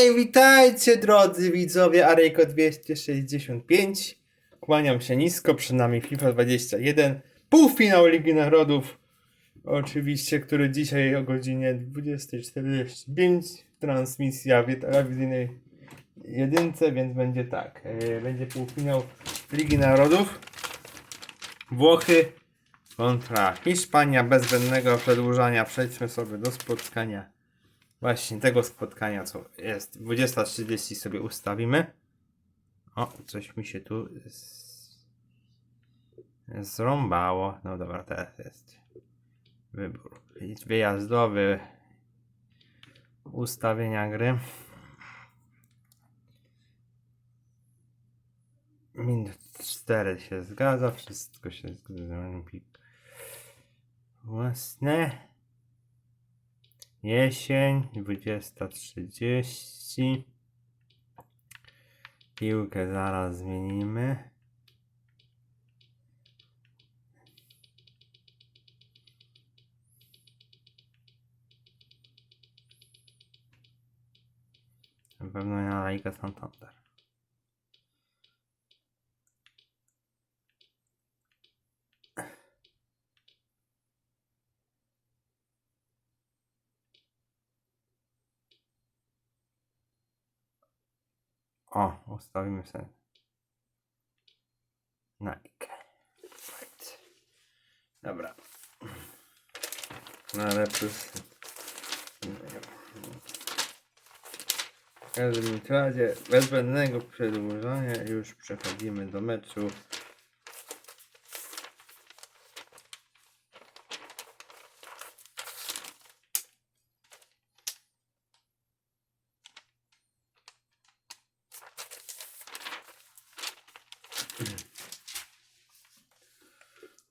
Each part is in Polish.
Hej, witajcie drodzy widzowie Arejko 265. Kłaniam się nisko, przed nami FIFA 21. Półfinał Ligi Narodów. Oczywiście, który dzisiaj o godzinie 20.45. Transmisja w telewizyjnej jedynce, więc będzie tak. e, Będzie półfinał Ligi Narodów. Włochy kontra Hiszpania. Bez zbędnego przedłużania przejdźmy sobie do spotkania właśnie tego spotkania, co jest 20.30 sobie ustawimy. O, coś mi się tu zrąbało. No dobra, teraz jest wybór. Wyjazdowy ustawienia gry. Minut 4 się zgadza, wszystko się zgadza. Własne. Jesień, 20.30. Piłkę zaraz zmienimy. Na pewno nie na Liga Santander. O, ustawimy sobie. Nike. Right. Dobra. No ale plus. W każdym razie, bez zbędnego przedłużania, już przechodzimy do meczu.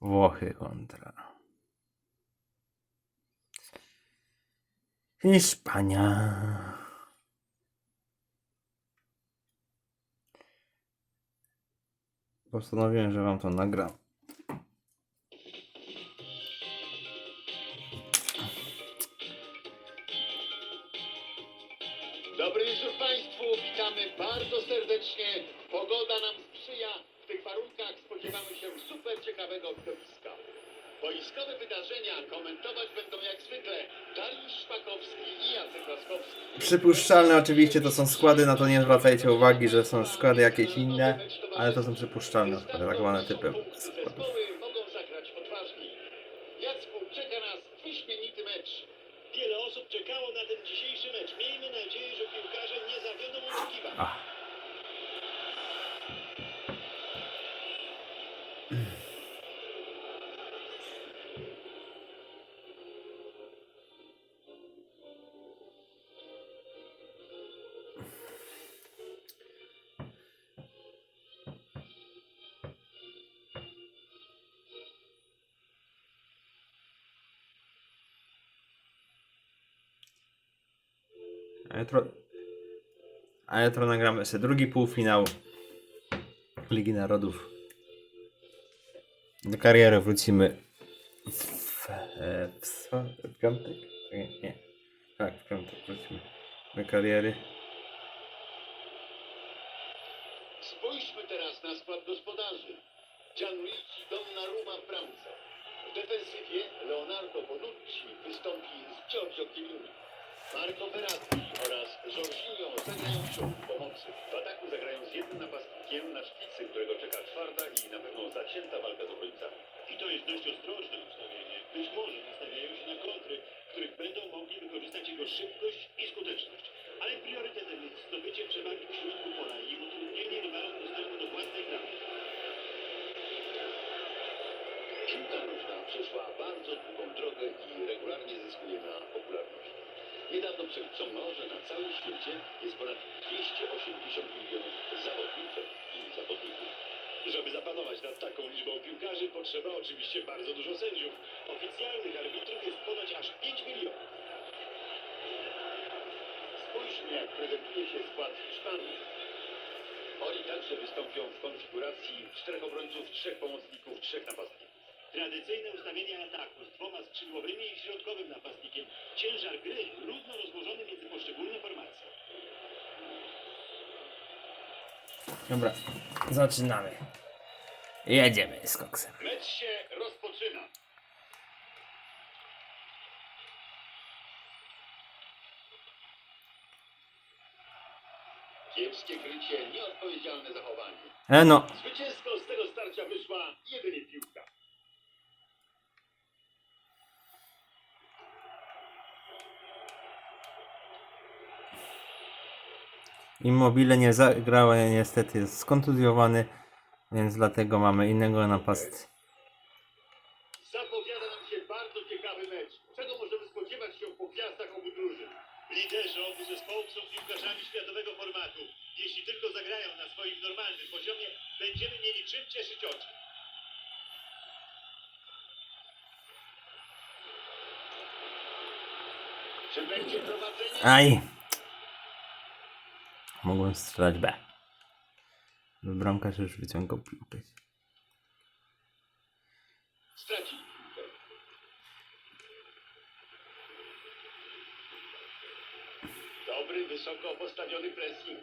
Włochy kontra. Hiszpania. Postanowiłem, że wam to nagram. Przypuszczalne oczywiście to są składy, na to nie zwracajcie uwagi, że są składy jakieś inne, ale to są przypuszczalne składy, tak zwane typy składów. Zespoły mogą zagrać odważniej. Jacku, czeka nas wyśmienity mecz. Wiele osób czekało na ten dzisiejszy mecz. Miejmy nadzieję, że piłkarze nie zawiodą oczekiwań. A jutro, a jutro nagramy sobie drugi półfinał Ligi Narodów. Do kariery wrócimy w, w, co? w piątek? Nie, nie. Tak, w piątek wrócimy do kariery. Spójrzmy teraz na skład gospodarzy. Gianluigi Donnarumma w bramce. W defensywie Leonardo Bonucci wystąpi z Giorgio Chiellini. Marco Verratti oraz Jorginho zagrają w środku pomocy. W ataku zagrają z jednym napastnikiem na szpicy, którego czeka twarda i na pewno zacięta walka z obrońcami. I to jest dość ostrożne ustawienie. Być może nastawiają się na kontry, w których będą mogli wykorzystać jego szybkość i skuteczność. Ale priorytetem jest zdobycie przewagi w środku pola i utrudnienie rywalom dostępu do własnej bramki. Piłka nożna przeszła bardzo długą drogę i regularnie zyskuje na popularności. Niedawno przeliczono, że na całym świecie jest ponad 280 milionów zawodników i zawodników. Żeby zapanować nad taką liczbą piłkarzy potrzeba oczywiście bardzo dużo sędziów. Oficjalnych arbitrów jest ponoć aż 5 milionów. Spójrzmy, jak prezentuje się skład Hiszpanii. Oni także wystąpią w konfiguracji czterech obrońców, trzech pomocników, trzech napastników. Tradycyjne ustawienie ataku z dwoma skrzydłowymi i środkowym napastnikiem. Ciężar gry równo rozłożony między poszczególne formacje. Dobra, zaczynamy. Jedziemy z koksem. Mecz się rozpoczyna. Kiepskie krycie, nieodpowiedzialne zachowanie. E no, Zwycięsko z tego starcia wyszła jedynie piłka. Immobile nie zagrał, ale niestety jest skontuzjowany, więc dlatego mamy innego napastnika. Zapowiada nam się bardzo ciekawy mecz. Czego możemy spodziewać się po gwiazdach obu drużyn? Liderzy obu zespołów są piłkarzami światowego formatu. Jeśli tylko zagrają na swoim normalnym poziomie, będziemy mieli czym cieszyć oczy. Czy będzie prowadzenie? Aj! Mogłem strzelać B. Bramkarz już wyciągał piłkę. Straci. Dobry, wysoko postawiony pressing.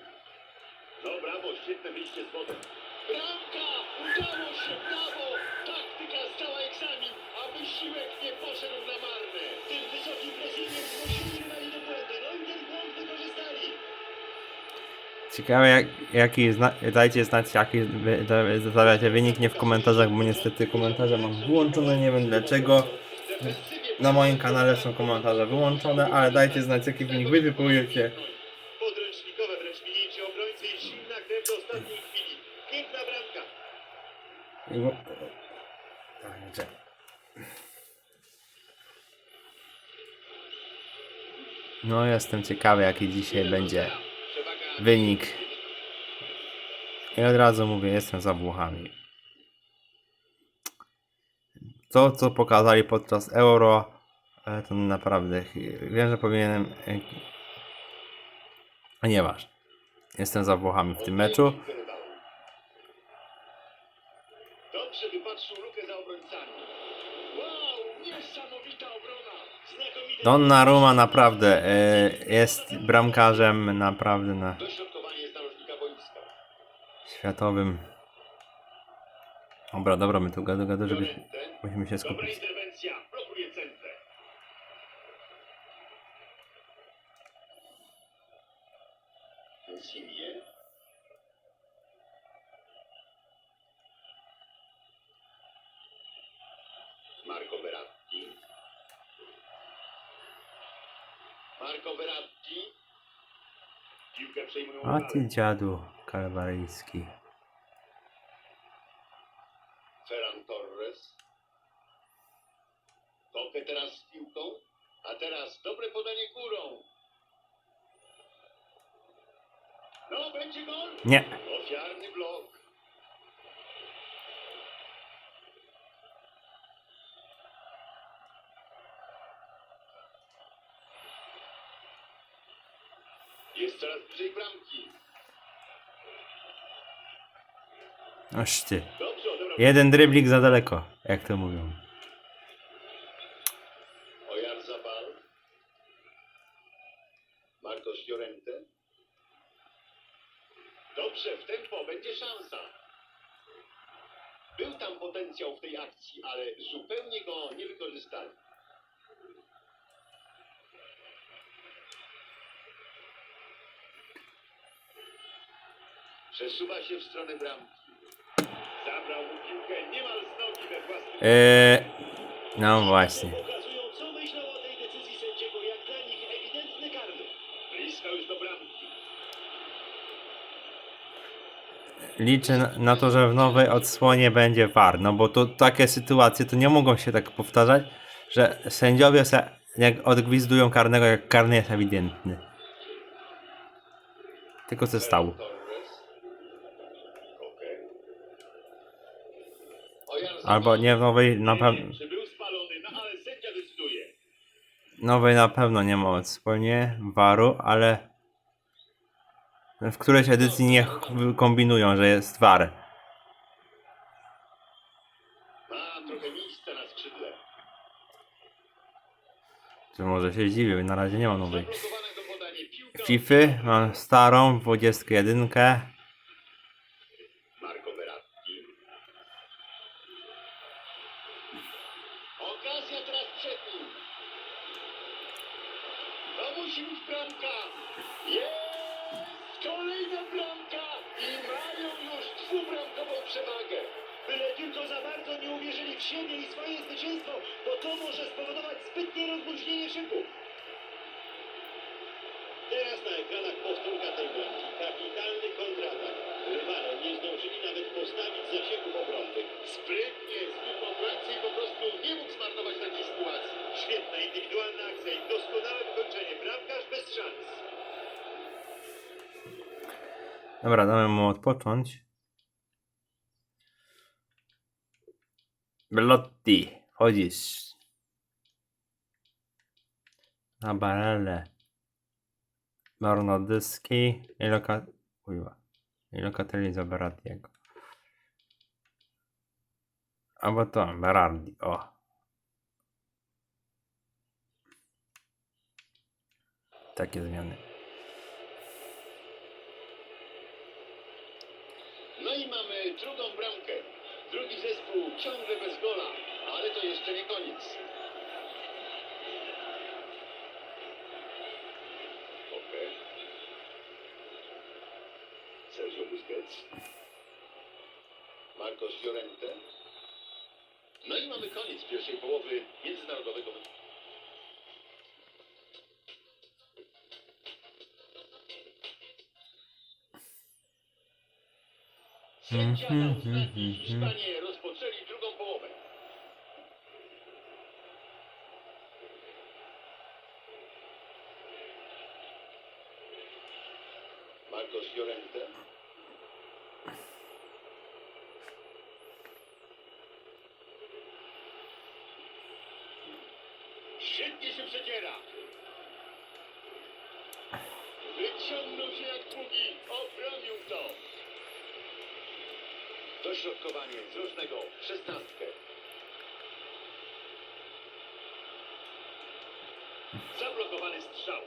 No brawo, świetne wyjście z wody. Bramka! Udało się, brawo! Taktyka zdała egzamin, a wysiłek nie poszedł na marne. Ciekawe jak, jaki zna, dajcie znać jaki zostawiacie wynik, nie w komentarzach, bo niestety komentarze mam włączone, nie wiem dlaczego. Na moim kanale są komentarze wyłączone, ale dajcie znać jaki wynik wy Także. No jestem ciekawy jaki dzisiaj będzie wynik. I od razu mówię, jestem za Włochami. To, co pokazali podczas Euro, e, to naprawdę wiem, że powinienem. e, nieważne. Jestem za Włochami w tym meczu. Donnarumma naprawdę e, jest bramkarzem naprawdę na światowym. Dobra, dobra, my tu gadu, gadu, żeby musimy się skupić. Blokuje centrę. Insigne. Marco Verratti. Marco Verratti. Piłkę przejmują A ty dziadu kalwaryjski. Ferran Torres. Koke teraz z piłką, a teraz dobre podanie górą. No, będzie gol. Nie. Ofiarny blok. Jest coraz bliżej bramki. Oż ty. Dobrze odebrał Jeden dryblik za daleko, jak to mówią. Oyarzabal. Marcos Llorente. Dobrze, w tempo, będzie szansa. Był tam potencjał w tej akcji, ale zupełnie go nie wykorzystali. Przesuwa się w stronę bramki. Zabrał mu piłkę niemal z nogi we własnym... Eee, no właśnie. Pokazują, co myślą o tej decyzji sędziego, jak dla nich ewidentny karny. Blisko już do bramki. Liczę na- na to, że w nowej odsłonie będzie VAR, no bo to takie sytuacje to nie mogą się tak powtarzać, że sędziowie se jak odgwizdują karnego, jak karny jest ewidentny. Tylko co stało? Torres. Koke. Oyarzabal. Albo nie w nowej na pewno. Czy był spalony, no ale sędzia decyduje. Nowej na pewno nie ma odsłonie VARu, ale w którejś edycji niech kombinują, że jest VAR. Ma trochę miejsca na skrzydle. To może się zdziwię, na razie nie ma nowej. Piłka FIFA mam starą, 21. siebie i swoje zwycięstwo, bo to może spowodować zbytnie rozluźnienie szyku. Teraz na ekranach powtórka tej bramki. Kapitalny kontratak. Rywale nie zdążyli nawet postawić zasieków obronnych. Sprytnie znikł obrońcy i po prostu nie mógł zmarnować takiej sytuacji. Świetna indywidualna akcja i doskonałe wykończenie. Bramkarz bez szans. Dobra, damy mu odpocząć. Belotti, chodzisz. Na barele. Barnodyski i loka... Ujła. I lokateli za Berardiego. Albo to, Berardi, o. Takie zmiany. No i mamy drugą bramkę. Drugi zespół ciągle bez gola, ale to jeszcze nie koniec. Okej. Sergio Busquets. Marcos Llorente. No i mamy koniec pierwszej połowy międzynarodowego meczu. Sędzia dał znaki i Hiszpanie rozpoczęli drugą połowę. Marcos Llorente. Świetnie się przedziera. Wyciągnął się jak długi, obronił to. Dośrodkowanie z rożnego w szesnastkę. Zablokowany strzał.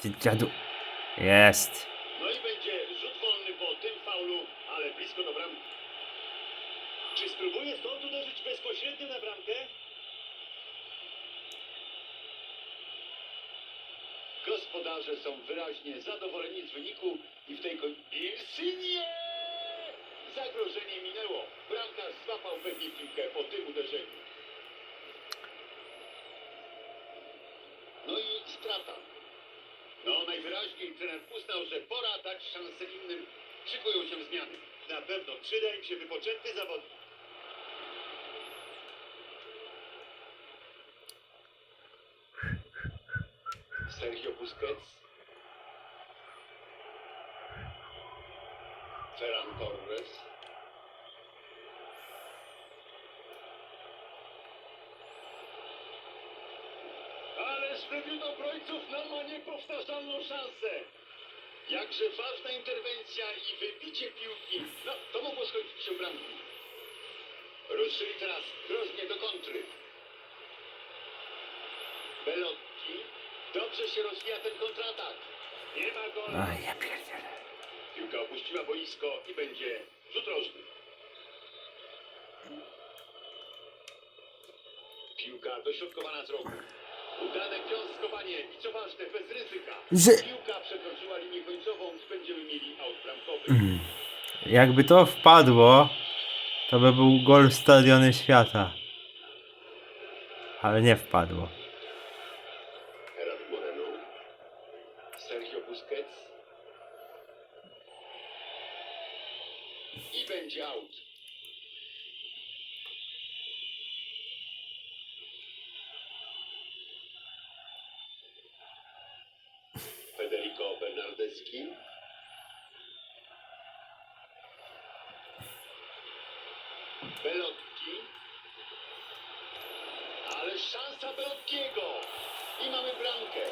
Ty dziadu. Jest. No i będzie rzut wolny po tym faulu, ale blisko do bramki. Czy spróbuje stąd uderzyć bezpośrednio na bramkę? Gospodarze są wyraźnie zadowoleni z wyniku i w tej końcu... Insigne! Zagrożenie minęło. Bramkarz złapał pewnie piłkę po tym uderzeniu. No i strata. No najwyraźniej trener uznał, że pora dać szansę innym. Szykują się zmiany. Na pewno przyda im się wypoczęty zawodnik. Sergio Busquets. Ferran Torres. Ależ wybito obrońców nam ma niepowtarzalną szansę. Jakże ważna interwencja i wybicie piłki. No, to mogło skończyć się bramką. Ruszyli teraz groźnie do kontry. Belotti. Dobrze się rozwija ten kontratak. Nie ma gola. Aj, ja pierdzielę. Piłka opuściła boisko i będzie rzut rożny. Piłka dośrodkowana z rogu. Udane wiązkowanie i co ważne, bez ryzyka. Że- Piłka przekroczyła linię końcową i będziemy mieli aut bramkowy. Mm. Jakby to wpadło, to by był gol Stadiony Świata. Ale nie wpadło. Bernardeschi. Belotti. Ale szansa Belottiego. I mamy bramkę.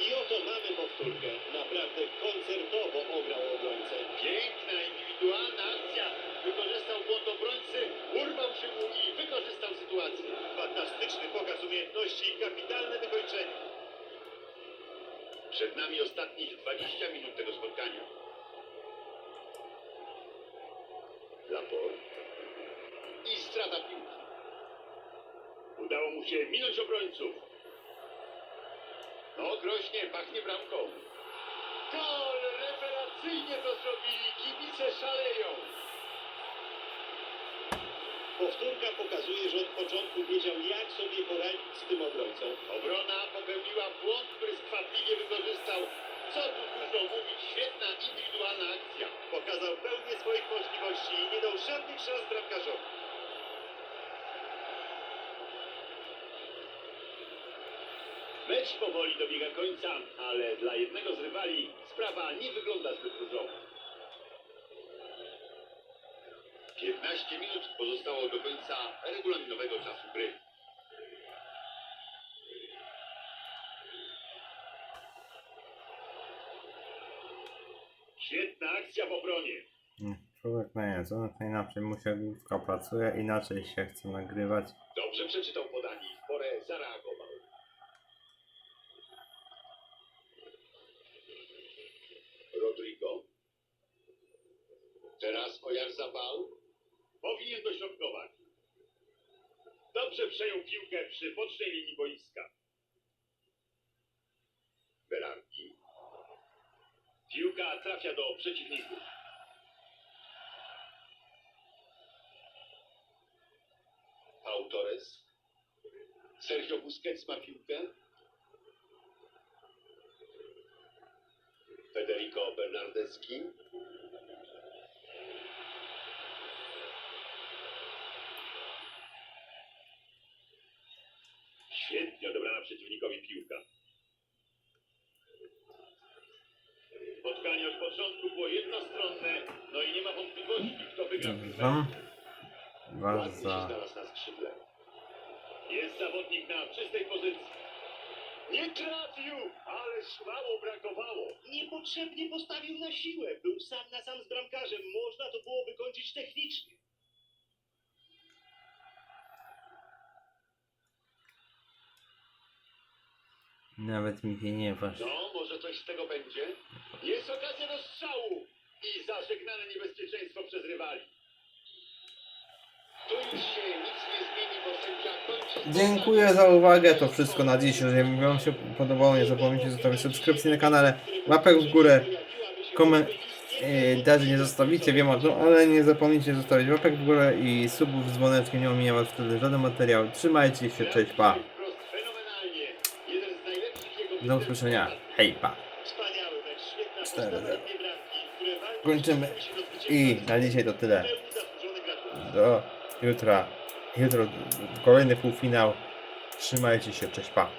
I oto mamy powtórkę. Naprawdę koncertowo ograł obrońcę. Piękna, indywidualna akcja. Wykorzystał błąd obrońcy, urwał się mu i wykorzystał sytuację. Fantastyczny pokaz umiejętności i kapitalne wykończenie. Przed nami ostatnich 20 minut tego spotkania. Laport. I strata piłki. Udało mu się minąć obrońców. No, groźnie, pachnie bramką. Gol! Rewelacyjny! Świetnie to zrobili, kibice szaleją. Powtórka pokazuje, że od początku wiedział, jak sobie poradzić z tym obrońcą. Obrona popełniła błąd, który skwapliwie wykorzystał. Co tu dużo mówić, świetna indywidualna akcja. Pokazał pełnię swoich możliwości i nie dał żadnych szans bramkarzowi. Mecz powoli dobiega końca, ale dla jednego z rywali sprawa nie wygląda zbyt różowo. 15 minut pozostało do końca regulaminowego czasu gry. Świetna akcja w obronie. Mm, Człowiek na jedzą, to inaczej mu się główka pracuje, inaczej się chce nagrywać. Dobrze przeczytał podanie i w porę zareagował. Rodrigo. Teraz Ojarzabal. Powinien dośrodkować. Dobrze przejął piłkę przy bocznej linii boiska. Berardi. Piłka trafia do przeciwników. Pau Torres. Sergio Busquets ma piłkę. Federico Bernardeschi. Świetnie odebrana przeciwnikowi piłka. Spotkanie od początku było jednostronne, no i nie ma wątpliwości, kto wygra na skrzydle. Jest zawodnik na czystej pozycji. Nie trafił, ale mało brakowało. Niepotrzebnie postawił na siłę. Był sam na sam z bramkarzem. Można to było wykończyć technicznie. Nawet mi się nie waż. No, może coś z tego będzie. Jest okazja do strzału i zażegnane niebezpieczeństwo przez rywali. Tu już się nic nie zmieni, bo sędzia kończy... Dziękuję za uwagę, to wszystko na dziś. Jeżeli Wam się podobało, nie zapomnijcie zostawić subskrypcji na kanale, łapek w górę, komentarzy nie zostawicie, wiem o tym, ale nie zapomnijcie zostawić łapek w górę i subów z dzwoneczkiem, nie omija Was wtedy żaden materiał. Trzymajcie się, cześć, pa. Do usłyszenia, hej, pa. Wspaniały mecz, świetna Cztery postawa zero. dwie bramki, które walczą Kończymy. I na dzisiaj to tyle. Do jutra. Jutro kolejny półfinał. Trzymajcie się, cześć, pa.